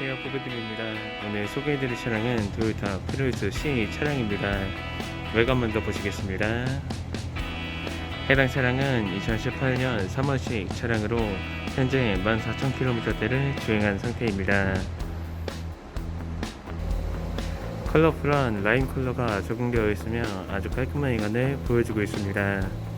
안녕하세요. 포베드입니다. 오늘 소개해드릴 차량은 토요타 프리우스 C 차량입니다. 외관 먼저 보시겠습니다. 해당 차량은 2018년 3월식 차량으로 현재 14,000km대를 주행한 상태입니다. 컬러풀한 라인 컬러가 적용되어 있으며 아주 깔끔한 외관을 보여주고 있습니다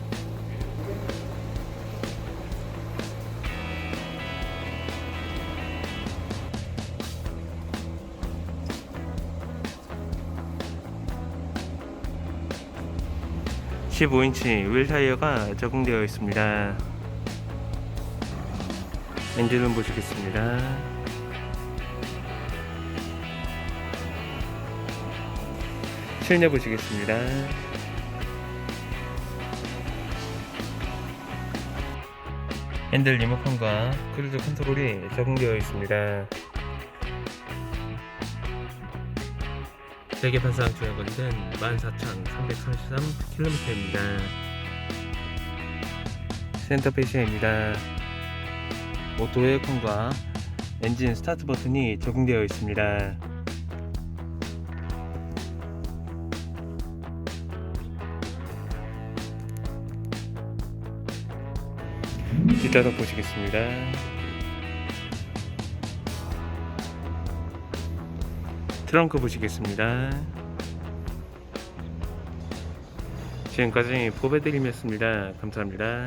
(15인치) 휠 타이어가 적용되어 있습니다. 엔진룸 보시겠습니다. 실내 보시겠습니다. 핸들 리모컨과 크루즈 컨트롤이 적용되어 있습니다 세계판상 주행거리는 14,333km입니다. 센터 페이시입니다. 오토 에어컨과 엔진 스타트 버튼이 적용되어 있습니다. 뒷좌석 보시겠습니다. 트렁크 보시겠습니다. 지금까지 포베드림이었습니다. 감사합니다.